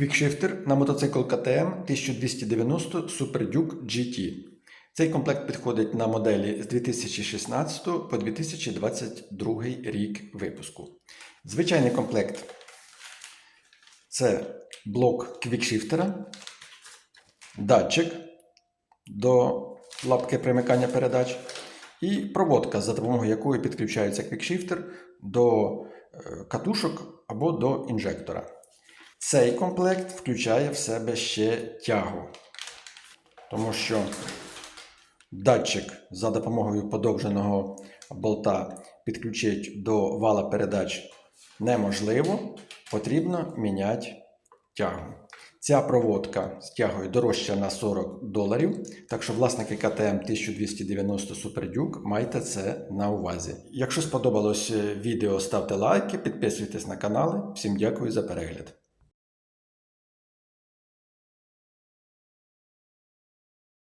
Квікшифтер на мотоцикл КТМ 1290 Super Duke GT. Цей комплект підходить на моделі з 2016 по 2022 рік випуску. Звичайний комплект це блок квікшифтера, датчик до лапки примикання передач і проводка, за допомогою якої підключається квікшифтер до е, катушок або до інжектора. Цей комплект включає в себе ще тягу, тому що датчик за допомогою подовженого болта підключити до вала передач неможливо, потрібно міняти тягу. Ця проводка з тягою дорожча на 40 доларів, так що власники КТМ 1290 Super Duke майте це на увазі. Якщо сподобалось е, відео, ставте лайки, підписуйтесь на канали. Всім дякую за перегляд.